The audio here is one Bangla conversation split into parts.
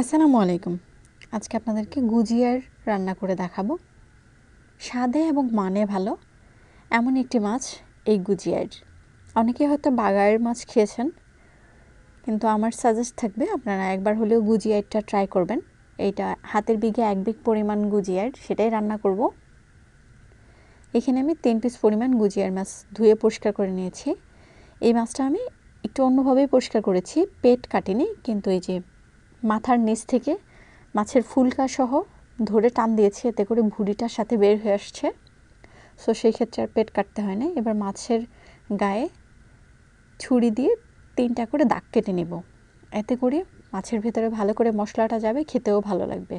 আসসালামু আলাইকুম। আজকে আপনাদেরকে গুজিয়ার রান্না করে দেখাবো। স্বাদে এবং মানে ভালো, এমন একটি মাছ এই গুজিয়ার। অনেকে হয়তো বাগায়ের মাছ খেয়েছেন, কিন্তু আমার সাজেস্ট থাকবে আপনারা একবার হলেও গুজিয়ারটা ট্রাই করবেন। এইটা হাতের বিঘে এক বিঘ পরিমাণ গুজিয়ার, সেটাই রান্না করব। এখানে আমি তিন পিস পরিমাণ গুজিয়ার মাছ ধুয়ে পরিষ্কার করে নিয়েছি। এই মাছটা আমি একটু অন্যভাবেই পরিষ্কার করেছি, পেট কাটিনি, কিন্তু এই যে মাথার নিচ থেকে মাছের ফুলকা সহ ধরে টান দিয়েছি, এতে করে ভুড়িটার সাথে বের হয়ে আসছে। সো সেই ক্ষেত্রে আর পেট কাটতে হয় না। এবার মাছের গায়ে ছুরি দিয়ে তিনটা করে দাগ কেটে নেব। এতে করে মাছের ভেতরে ভালো করে মশলাটা যাবে, খেতেও ভালো লাগবে।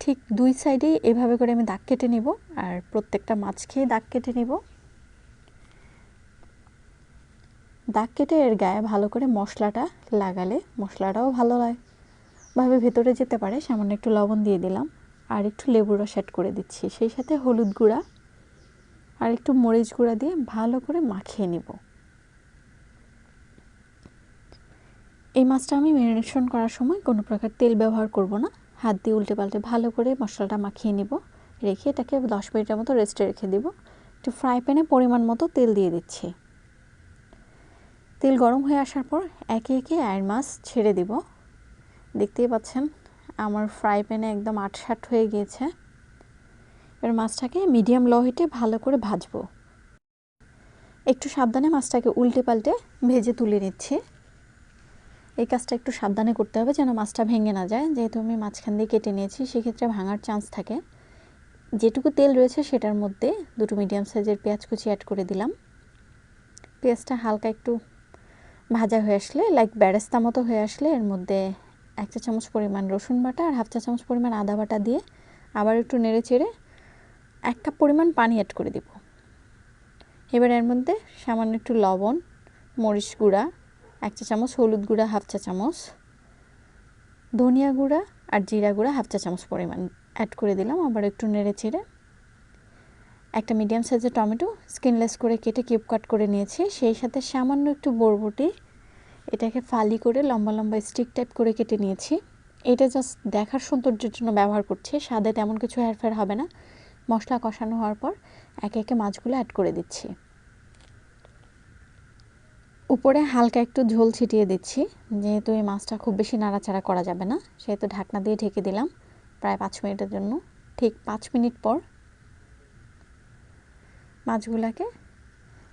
ঠিক দুই সাইডেই এভাবে করে আমি দাগ কেটে নিব, আর প্রত্যেকটা মাছ খেয়ে দাগ কেটে নিব। দাগ কেটে এর গায়ে ভালো করে মশলাটা লাগালে মশলাটাও ভালো হয়। ভাবে ভেতরে যেতে পারে, সামান্য একটু লবণ দিয়ে দিলাম আর একটু লেবুর রস অ্যাড করে দিচ্ছি। সেই সাথে হলুদ গুঁড়া আর একটু মরিচ গুঁড়া দিয়ে ভালো করে মাখিয়ে নিব। এই মাছটা আমি ম্যারিনেশন করার সময় কোনো প্রকার তেল ব্যবহার করব না। হাত দিয়ে উল্টে পাল্টে ভালো করে মশলাটা মাখিয়ে নিব। রেখে এটাকে দশ মিনিটের মতো রেস্টে রেখে দিব। একটু ফ্রাই প্যানে পরিমাণ মতো তেল দিয়ে দিচ্ছি। তেল গরম হয়ে আসার পর একে একে আয়ের মাছ ছেড়ে দিব। দেখতেই পাচ্ছেন, আমার ফ্রাই প্যানে একদম আটসাট হয়ে গিয়েছে। এবার মাছটাকে মিডিয়াম লো হিটে ভালো করে ভাজবো। একটু সাবধানে মাছটাকে উল্টে পাল্টে ভেজে তুলে নিচ্ছি। এই কাজটা একটু সাবধানে করতে হবে যেন মাছটা ভেঙে না যায়। যেহেতু আমি মাঝখান দিয়ে কেটে নিয়েছি, সেক্ষেত্রে ভাঙার চান্স থাকে। যেটুকু তেল রয়েছে সেটার মধ্যে দুটো মিডিয়াম সাইজের পেঁয়াজ কুচি অ্যাড করে দিলাম। পেঁয়াজটা হালকা একটু ভাজা হয়ে আসলে লাইক ব্যারেস্তা মতো হয়ে আসলে এর মধ্যে এক চা চামচ পরিমাণ রসুন বাটা আর হাফ চা চামচ পরিমাণ আদা বাটা দিয়ে আবার একটু নেড়ে চেড়ে এক কাপ পরিমাণ পানি অ্যাড করে দিব। এবার এর মধ্যে সামান্য একটু লবণ, মরিচ গুঁড়া, এক চা চামচ হলুদ গুঁড়া, হাফ চা চামচ, ধনিয়া গুঁড়া আর জিরা গুঁড়া হাফ চা চামচ পরিমাণ অ্যাড করে দিলাম, আবার একটু নেড়ে চেড়ে একটা মিডিয়াম সাইজের টমেটো স্কিনলেস করে কেটে কিউব কাট করে নিয়েছি। সেই সাথে সামান্য একটু বরবটি, এটাকে ফালি করে লম্বা লম্বা স্টিক টাইপ করে কেটে নিয়েছি। এটা জাস্ট দেখার সৌন্দর্যের জন্য ব্যবহার করছি, স্বাদে তেমন কিছু হেরফের হবে না। মশলা কষানো হওয়ার পর একে একে মাছগুলো অ্যাড করে দিচ্ছি। উপরে হালকা একটু ঝোল ছিটিয়ে দিচ্ছি, যেহেতু এই মাছটা খুব বেশি নাড়াচাড়া করা যাবে না, সেহেতু ঢাকনা দিয়ে ঢেকে দিলাম প্রায় পাঁচ মিনিটের জন্য। ঠিক পাঁচ মিনিট পর মাছগুলাকে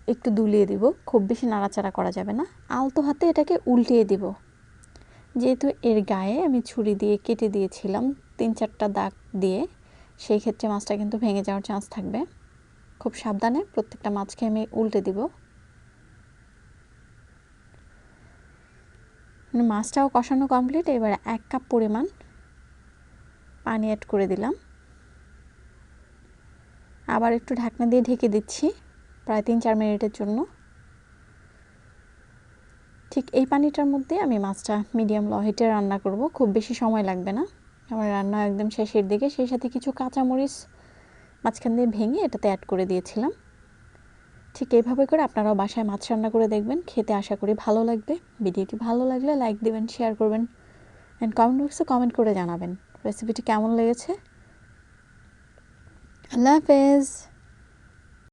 একটু দুলিয়ে দিব। খুব বেশি নাড়াচাড়া করা যাবে না। আলতো হাতে এটাকে উল্টিয়ে দিব। যেহেতু এর গায়ে আমি ছুরি দিয়ে কেটে দিয়েছিলাম তিন চারটা দাগ দিয়ে, সেই ক্ষেত্রে মাছটা কিন্তু ভেঙে যাওয়ার চান্স থাকবে। খুব সাবধানে প্রত্যেকটা মাছকে আমি উল্টে দিব। মাছটাও কষানো কমপ্লিট এবার এক কাপ পরিমাণ পানি অ্যাড করে দিলাম। আবার একটু ঢাকনা দিয়ে ঢেকে দিচ্ছি প্রায় তিন চার মিনিটের জন্য। ঠিক এই পানিটার মধ্যে আমি মাছটা মিডিয়াম লো হিটে রান্না করব। খুব বেশি সময় লাগবে না। আমার রান্না একদম শেষের দিকে। সেই সাথে কিছু কাঁচামরিচ মাঝখান দিয়ে ভেঙে এটাতে অ্যাড করে দিয়েছিলাম। ঠিক এইভাবে করে আপনারাও বাসায় মাছ রান্না করে দেখবেন। খেতে আশা করি ভালো লাগবে। ভিডিওটি ভালো লাগলে লাইক দেবেন শেয়ার করবেন অ্যান্ড কমেন্ট বক্সে কমেন্ট করে জানাবেন। রেসিপিটি কেমন লেগেছে? আল্লাহ হাফেজ